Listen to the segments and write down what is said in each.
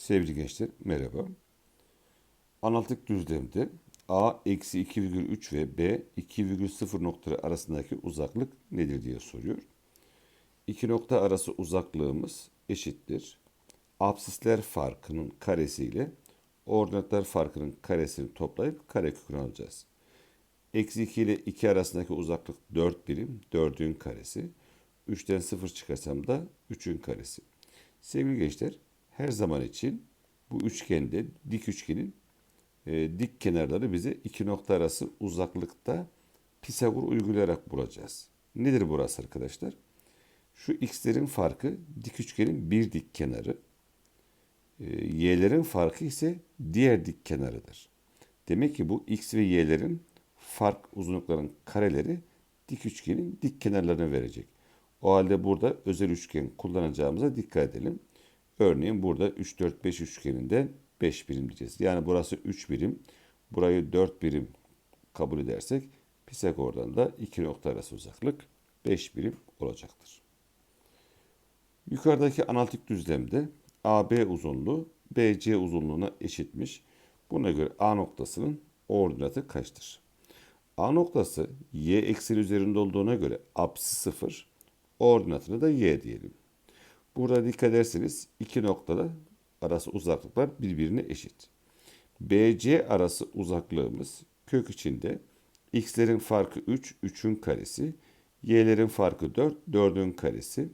Sevgili gençler merhaba. Analitik düzlemde A eksi 2,3 ve B 2,0 noktaları arasındaki uzaklık nedir diye soruyor. İki nokta arası uzaklığımız eşittir. Absisler farkının karesiyle ordinatlar farkının karesini toplayıp karekökünü alacağız. Eksi 2 ile 2 arasındaki uzaklık 4 birim, 4'ün karesi. 3'ten 0 çıkarsam da 3'ün karesi. Sevgili gençler, her zaman için bu üçgende, dik üçgenin e, dik kenarları bize iki nokta arası uzaklıkta Pisagor uygulayarak bulacağız. Nedir burası arkadaşlar? Şu x'lerin farkı dik üçgenin bir dik kenarı. E, y'lerin farkı ise diğer dik kenarıdır. Demek ki bu x ve y'lerin fark uzunlukların kareleri dik üçgenin dik kenarlarını verecek. O halde burada özel üçgen kullanacağımıza dikkat edelim. Örneğin burada 3, 4, 5 üçgeninden 5 birim diyeceğiz. Yani burası 3 birim. Burayı 4 birim kabul edersek Pisagor'dan da iki nokta arası uzaklık 5 birim olacaktır. Yukarıdaki analitik düzlemde AB uzunluğu BC uzunluğuna eşitmiş. Buna göre A noktasının ordinatı kaçtır? A noktası y ekseni üzerinde olduğuna göre apsisi 0, ordinatını da y diyelim. Burada dikkat ederseniz iki noktada arası uzaklıklar birbirine eşit. BC arası uzaklığımız kök içinde x'lerin farkı 3, 3'ün karesi, y'lerin farkı 4, 4'ün karesi.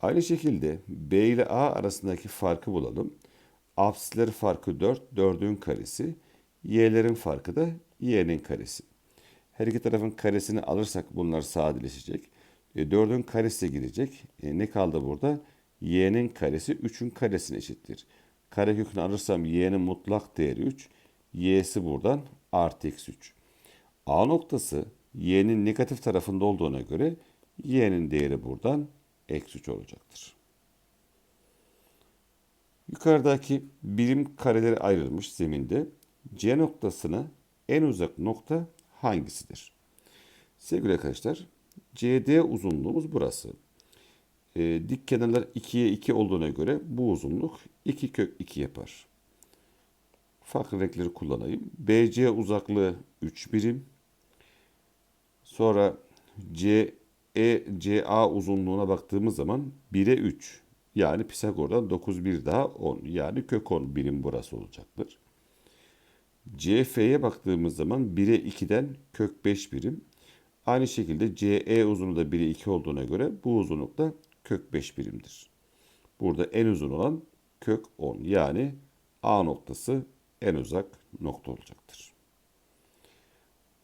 Aynı şekilde B ile A arasındaki farkı bulalım. Apsisleri farkı 4, 4'ün karesi, y'lerin farkı da y'nin karesi. Her iki tarafın karesini alırsak bunlar sadeleşecek. E, 4'ün karesi de gidecek. E, ne kaldı burada? Y'nin karesi 3'ün karesine eşittir. Karekökünü alırsam y'nin mutlak değeri 3. y'si buradan artı eksi 3. A noktası y'nin negatif tarafında olduğuna göre y'nin değeri buradan eksi 3 olacaktır. Yukarıdaki birim kareleri ayrılmış zeminde C noktasına en uzak nokta hangisidir? Sevgili arkadaşlar CD uzunluğumuz burası. E, dik kenarlar 2'ye 2 olduğuna göre bu uzunluk 2 kök 2 yapar. Farklı renkleri kullanayım. BC uzaklığı 3 birim. Sonra CE, CA uzunluğuna baktığımız zaman 1'e 3. Yani Pisagor'dan 9 bir daha 10. Yani kök 10 birim burası olacaktır. CF'ye baktığımız zaman 1'e 2'den kök 5 birim. Aynı şekilde CE uzunluğu da 1'e 2 olduğuna göre bu uzunluk da kök 5 birimdir. Burada en uzun olan kök 10 yani A noktası en uzak nokta olacaktır.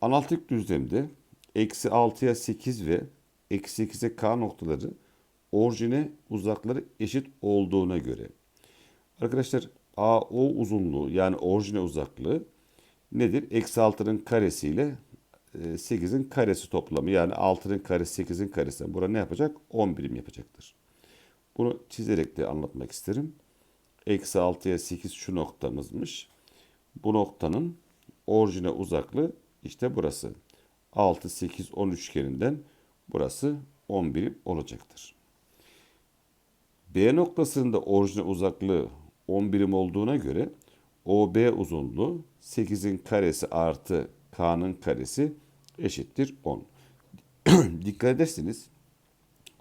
Analitik düzlemde eksi 6'ya 8 ve eksi 8'e K noktaları orijine uzakları eşit olduğuna göre. Arkadaşlar AO uzunluğu yani orijine uzaklığı nedir? Eksi 6'nın karesiyle 8'in e, karesi toplamı yani 6'nın karesi 8'in karesi. Burada ne yapacak? 10 birim yapacaktır. Bunu çizerek de anlatmak isterim. Eksi 6'ya 8 şu noktamızmış. Bu noktanın orijine uzaklığı işte burası. 6, 8, 10 üçgeninden burası 10 birim olacaktır. B noktasının da orijine uzaklığı 10 birim olduğuna göre OB uzunluğu 8'in karesi artı K'nın karesi eşittir 10. Dikkat ederseniz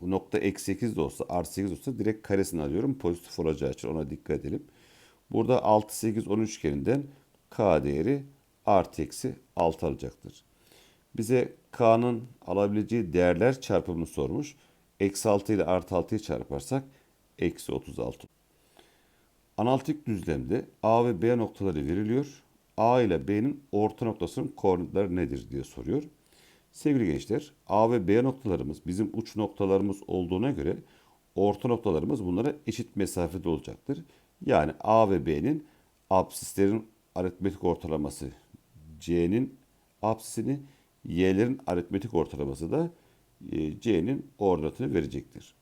bu nokta eksi 8 de olsa artı 8 olsa direkt karesini alıyorum. Pozitif olacağı için ona dikkat edelim. Burada 6, 8, 10 üçgeninden K değeri artı eksi 6 alacaktır. Bize K'nın alabileceği değerler çarpımını sormuş. Eksi 6 ile artı 6'yı çarparsak eksi 36. Analitik düzlemde A ve B noktaları veriliyor. A ile B'nin orta noktasının koordinatları nedir diye soruyor. Sevgili gençler, A ve B noktalarımız bizim uç noktalarımız olduğuna göre orta noktalarımız bunlara eşit mesafede olacaktır. Yani A ve B'nin absislerin aritmetik ortalaması C'nin absisini, Y'lerin aritmetik ortalaması da e, C'nin ordinatını verecektir.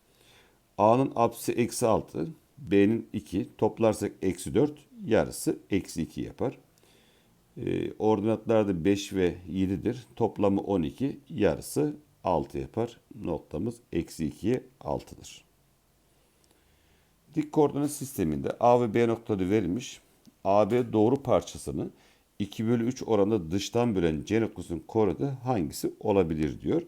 A'nın absisi eksi 6, B'nin 2, toplarsak eksi 4, yarısı eksi 2 yapar. E, ordinatlar 5 ve 7'dir. Toplamı 12, yarısı 6 yapar. Noktamız eksi 2'ye 6'dır. Dik koordinat sisteminde A ve B noktaları verilmiş. AB doğru parçasını 2 bölü 3 oranında dıştan bölen C noktasının koordinatı hangisi olabilir diyor.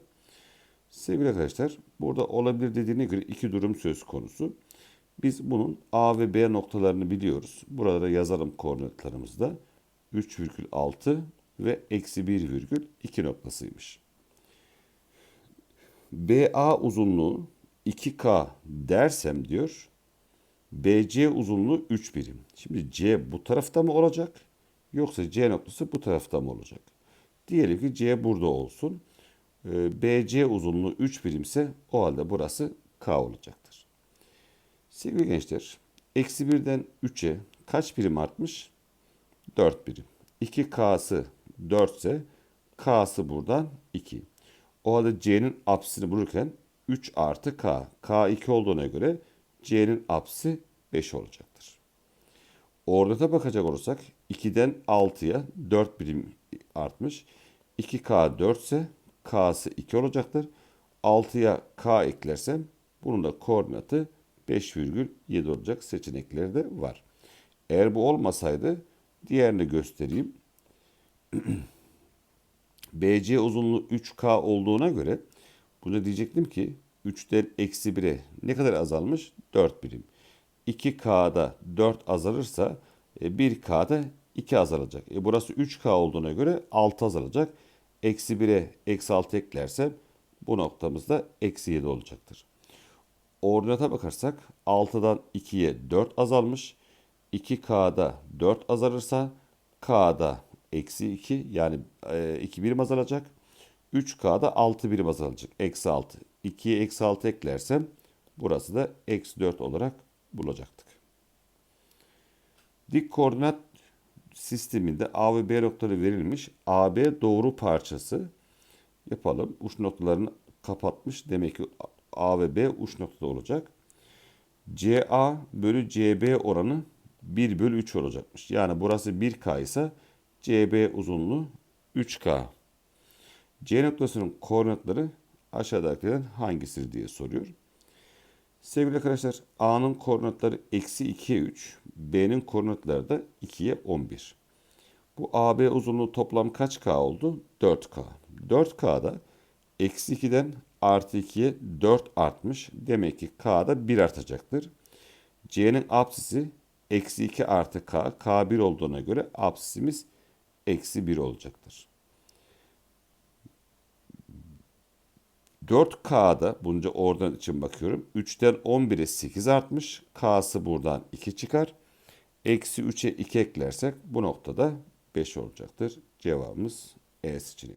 Sevgili arkadaşlar burada olabilir dediğine göre iki durum söz konusu. Biz bunun A ve B noktalarını biliyoruz. Buralara yazalım koordinatlarımızda. 3,6 ve eksi 1,2 noktasıymış. BA uzunluğu 2K dersem diyor. BC uzunluğu 3 birim. Şimdi C bu tarafta mı olacak? Yoksa C noktası bu tarafta mı olacak? Diyelim ki C burada olsun. Ee, BC uzunluğu 3 birimse o halde burası K olacaktır. Sevgili gençler, eksi 1'den 3'e kaç birim artmış? 4 birim. 2K'sı 4 ise K'sı buradan 2. O halde C'nin apsisini bulurken 3 artı K. K 2 olduğuna göre C'nin apsisi 5 olacaktır. Ordata bakacak olursak 2'den 6'ya 4 birim artmış. 2K 4 ise K'sı 2 olacaktır. 6'ya K eklersem bunun da koordinatı 5,7 olacak seçenekleri de var. Eğer bu olmasaydı diğerini göstereyim. BC uzunluğu 3K olduğuna göre bunu diyecektim ki 3'ten eksi 1'e ne kadar azalmış? 4 birim. 2K'da 4 azalırsa 1K'da 2 azalacak. E burası 3K olduğuna göre 6 azalacak. Eksi 1'e eksi 6 eklersem bu noktamızda eksi 7 olacaktır. Ordinata bakarsak 6'dan 2'ye 4 azalmış. 2K'da 4 azalırsa K'da eksi 2 yani 2 birim azalacak. 3K'da 6 birim azalacak. Eksi 6. 2'ye eksi 6 eklersem burası da eksi 4 olarak bulacaktık. Dik koordinat sisteminde A ve B noktaları verilmiş. AB doğru parçası yapalım. Uç noktalarını kapatmış. Demek ki A ve B uç noktada olacak. CA bölü CB oranı 1 bölü 3 olacakmış. Yani burası 1K ise CB uzunluğu 3K. C noktasının koordinatları aşağıdakilerden hangisidir diye soruyor. Sevgili arkadaşlar A'nın koordinatları eksi 2'ye 3. B'nin koordinatları da 2'ye 11. Bu AB uzunluğu toplam kaç K oldu? 4K. 4K'da eksi 2'den artı 2'ye 4 artmış. Demek ki K'da 1 artacaktır. C'nin apsisi eksi 2 artı K. K 1 olduğuna göre apsisimiz eksi 1 olacaktır. 4K'da bunca oradan için bakıyorum. 3'ten 11'e 8 artmış. K'sı buradan 2 çıkar. Eksi 3'e 2 eklersek bu noktada 5 olacaktır. Cevabımız E seçeneği.